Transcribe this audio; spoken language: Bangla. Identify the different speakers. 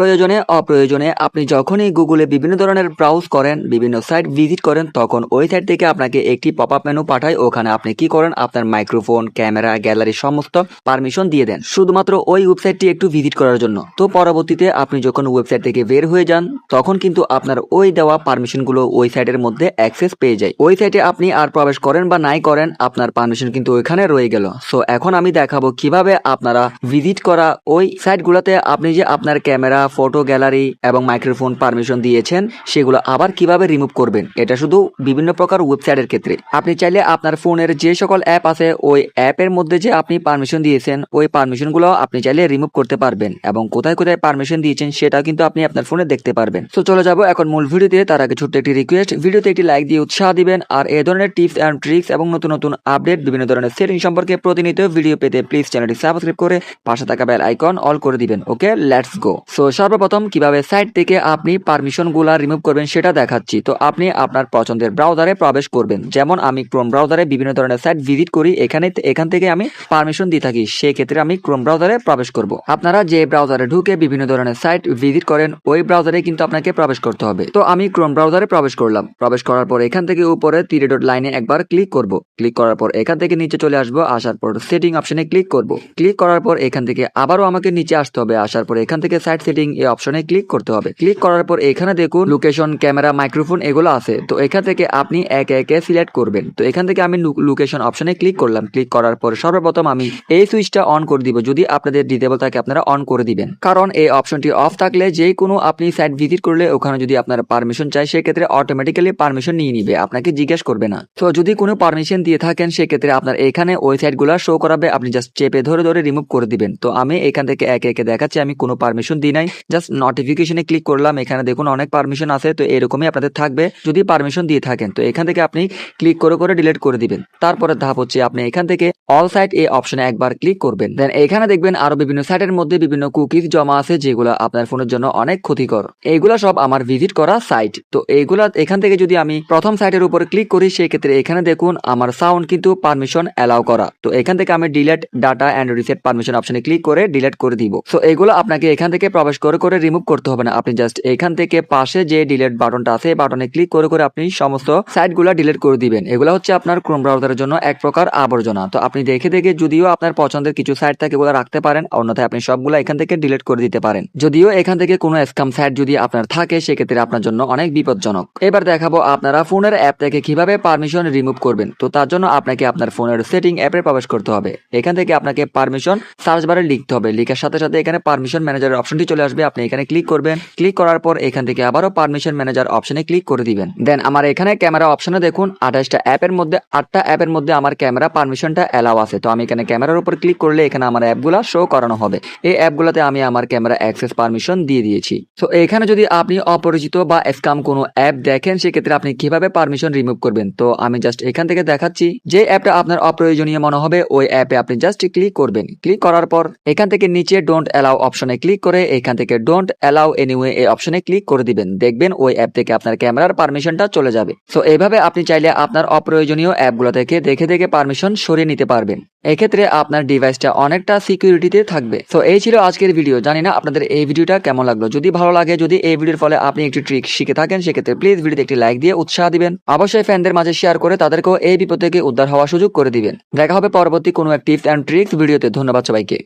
Speaker 1: প্রয়োজনে, অপ্রয়োজনে আপনি যখনই গুগলে বিভিন্ন ধরনের ব্রাউজ করেন, বিভিন্ন সাইট ভিজিট করেন, তখন ওই সাইট থেকে আপনাকে একটি পপ আপ মেনু পাঠায়। ওখানে আপনি কি করেন? আপনার মাইক্রোফোন ক্যামেরা গ্যালারি সমস্ত পারমিশন দিয়ে দেন। শুধুমাত্র ওই ওয়েবসাইটটি একটু ভিজিট করার জন্য। তো পরবর্তীতে আপনি যখন ওয়েবসাইট থেকে বের হয়ে যান, তখন কিন্তু আপনার ওই দেওয়া পারমিশনগুলো ওই সাইটের মধ্যে অ্যাক্সেস পেয়ে যায়। ওই সাইটে আপনি আর প্রবেশ করেন বা নাই করেন, আপনার পারমিশন কিন্তু ওইখানে রয়ে গেল। সো এখন আমি দেখাবো কীভাবে আপনারা ভিজিট করা ওই সাইটগুলোতে আপনি যে আপনার ক্যামেরা ফটো গ্যালারি এবং মাইক্রোফোন পারমিশন দিয়েছেন, সেগুলো আবার কীভাবে রিমুভ করবেন? এটা শুধু বিভিন্ন প্রকার ওয়েবসাইটের ক্ষেত্রে। আপনি চাইলে আপনার ফোনের যে সকল অ্যাপ আছে, ওই অ্যাপের মধ্যে যে আপনি পারমিশন দিয়েছেন, ওই পারমিশনগুলো আপনি চাইলে রিমুভ করতে পারবেন এবং কোথায় কোথায় পারমিশন দিয়েছেন সেটা কিন্তু আপনি আপনার ফোনে দেখতে পারবেন। তো চলে যাব এখন মূল ভিডিওতে, তার আগে ছোট্ট একটি রিকোয়েস্ট ভিডিওতে একটি লাইক দিয়ে উৎসাহ দিবেন, আর এ ধরনের টিপস অ্যান্ড ট্রিক্স এবং নতুন নতুন আপডেট বিভিন্ন ধরনের সেটিং সম্পর্কে প্রতিনিয়ত ভিডিও পেতে প্লিজ চ্যানেলটি সাবস্ক্রাইব করে পাশে থাকা বেল আইকন অল করে দিবেন। ওকে লেটস গো সো সর্বপ্রথম কীভাবে সাইট থেকে আপনি পারমিশনগুলা রিমুভ করবেন সেটা দেখাচ্ছি। তো আপনি আপনার পছন্দের ব্রাউজারে প্রবেশ করবেন। যেমন আমি ক্রোম ব্রাউজারে বিভিন্ন ধরনের সাইট ভিজিট করি, এখানে এখান থেকে আমি পারমিশন দিয়ে থাকি সেই ক্ষেত্রে আমি ক্রোম ব্রাউজারে প্রবেশ করব। আপনারা যে ব্রাউজারে ঢুকে বিভিন্ন ধরনের সাইট ভিজিট করেন, ওই ব্রাউজারে কিন্তু আপনাকে প্রবেশ করতে হবে। তো আমি ক্রোম ব্রাউজারে প্রবেশ করলাম। প্রবেশ করার পর এখান থেকে উপরে তিরে ডট লাইনে একবার ক্লিক করব। ক্লিক করার পর এখান থেকে নিচে চলে আসব, আসার পর সেটিং অপশনে ক্লিক করব। ক্লিক করার পর এখান থেকে আবারও আমাকে নিচে আসতে হবে, আসার পর এখান থেকে সাইট সেটিং এই অপশনে ক্লিক করতে হবে। ক্লিক করার পর এখানে দেখুন লোকেশন ক্যামেরা মাইক্রোফোন এগুলো আছে। তো এখান থেকে আপনি একে একে সিলেক্ট করবেন। তো এখান থেকে আমি লোকেশন অপশনে ক্লিক করলাম। ক্লিক করার পর সর্বপ্রথম আমি এই সুইচটা অন করে দিব যদি আপনাদের ডিটেবল থাকে আপনারা অন করে দিবেন। কারণ এই অপশনটি অফ থাকলে যে কোনো আপনি সাইট ভিজিট করলে ওখানে যদি আপনার পারমিশন চাই সেক্ষেত্রে অটোমেটিক্যালি পারমিশন নিয়ে নিবে। আপনাকে জিজ্ঞেস করবে না। তো যদি কোনো পারমিশন দিয়ে থাকেন, সেক্ষেত্রে আপনার এখানে ওই সাইটগুলো শো করাবে। আপনি জাস্ট চেপে ধরে ধরে রিমুভ করে দিবেন। তো আমি এখান থেকে একে একে দেখাচ্ছি। আমি কোনো পারমিশন দিই নাই। জাস্ট নোটিফিকেশনে ক্লিক করলাম, এখানে দেখুন অনেক পারমিশন আছে, তো এরকমই আপনাদের থাকবে। যদি পারমিশন দিয়ে থাকেন, তো এখান থেকে আপনি ক্লিক করে করে ডিলিট করে দিবেন। তারপরে ধাপ হচ্ছে আপনি এখান থেকে অল সাইট এই অপশনে একবার ক্লিক করবেন। দেন এখানে দেখবেন আরও বিভিন্ন সাইটের মধ্যে বিভিন্ন কুকিজ জমা আছে, যেগুলো আপনার ফোনের জন্য অনেক ক্ষতিকর। এইগুলা সব আমার ভিজিট করা সাইট তো এইগুলা এখান থেকে যদি আমি প্রথম সাইটের উপর ক্লিক করি সেই ক্ষেত্রে এখানে দেখুন আমার সাউন্ড কিন্তু পারমিশন অ্যালাউ করা। তো এখান থেকে আমি delete data and reset permission অপশনে ক্লিক করে ডিলেট করে দিব। সো এগুলো আপনাকে এখান থেকে প্রবেশ করে করে রিমুভ করতে হবে না। আপনি জাস্ট এখান থেকে পাশে যে ডিলেট বাটনটা আছে বাটনে ক্লিক করে করে আপনি সমস্ত সাইটগুলো ডিলেট করে দিবেন। এগুলো হচ্ছে আপনার ক্রোম ব্রাউজারের জন্য এক প্রকার আবর্জনা। তো আপনি দেখে দেখে যদিও আপনার পছন্দের কিছু সাইট থাকে এগুলো রাখতে পারেন, অন্যথায় আপনি সবগুলো এখান থেকে ডিলিট করে দিতে পারেন। যদিও এখান থেকে কোনো স্ক্যাম সাইট যদি আপনার থাকে, সেক্ষেত্রে আপনার জন্য অনেক বিপজ্জনক। এবার দেখাবো আপনারা ফোনের অ্যাপ থেকে কীভাবে পারমিশন রিমুভ করবেন। তো তার জন্য আপনাকে আপনার ফোনের সেটিং অ্যাপে প্রবেশ করতে হবে। এখান থেকে আপনাকে পারমিশন সার্চ বারে লিখতে হবে। লিখার সাথে সাথে এখানে পারমিশন ম্যানেজারের অপশনটি চলে আসবে। আপনি এখানে ক্লিক করবেন। ক্লিক করার পর এখান থেকে আবারও পারমিশন ম্যানেজার অপশনে ক্লিক করে দিবেন। দেন আমার এখানে ক্যামেরা অপশনে দেখুন, আঠাশটা অ্যাপের মধ্যে, আটটা অ্যাপের মধ্যে আমার ক্যামেরা পারমিশনটা অ্যালাউ আছে। তো আমি এখানে ক্যামেরার উপর ক্লিক করলে এখানে আমার অ্যাপগুলো শো করানো হবে। এই অ্যাপগুলোতে আমি আমার ক্যামেরা অ্যাক্সেস পারমিশন দিয়ে দিয়েছি। তো এখানে যদি আপনি অপরিচিত বা স্ক্যাম কোনো অ্যাপ দেখেন, সেক্ষেত্রে আপনি কীভাবে পারমিশন রিমুভ করবেন? তো আমি জাস্ট এখান থেকে দেখাচ্ছি। যে অ্যাপটা আপনার অপ্রয়োজনীয় মনে হবে, ওই অ্যাপে আপনি জাস্ট ক্লিক করবেন। ক্লিক করার পর এখান থেকে নিচে ডোন্ট অ্যালাউ অপশনে ক্লিক করে এখান থেকে ডোন্ট অ্যালাউ এনিওয়ে এই অপশনে ক্লিক করে দিবেন। দেখবেন ওই অ্যাপ থেকে আপনার ক্যামেরার পারমিশনটা চলে যাবে। সো এইভাবে আপনি চাইলে আপনার অপ্রয়োজনীয় অ্যাপগুলো থেকে দেখে দেখে পারমিশন সরিয়ে নিতে পারবেন। এক্ষেত্রে আপনার ডিভাইসটা অনেকটা সিকিউরিটিতে থাকবে। তো এই ছিল আজকের ভিডিও জানি না আপনাদের এই ভিডিওটা কেমন লাগল। যদি ভালো লাগে, যদি এই ভিডিওর ফলে আপনি একটি ট্রিক শিখে থাকেন, সেক্ষেত্রে প্লিজ ভিডিওতে একটি লাইক দিয়ে উৎসাহ দিবেন। অবশ্যই ফ্যানদের মাঝে শেয়ার করে তাদেরকেও এই বিপদ থেকে উদ্ধার হওয়ার সুযোগ করে দিবেন। দেখা হবে পরবর্তী কোনো এক টিপস অ্যান্ড ট্রিক্স ভিডিওতে ধন্যবাদ সবাইকে।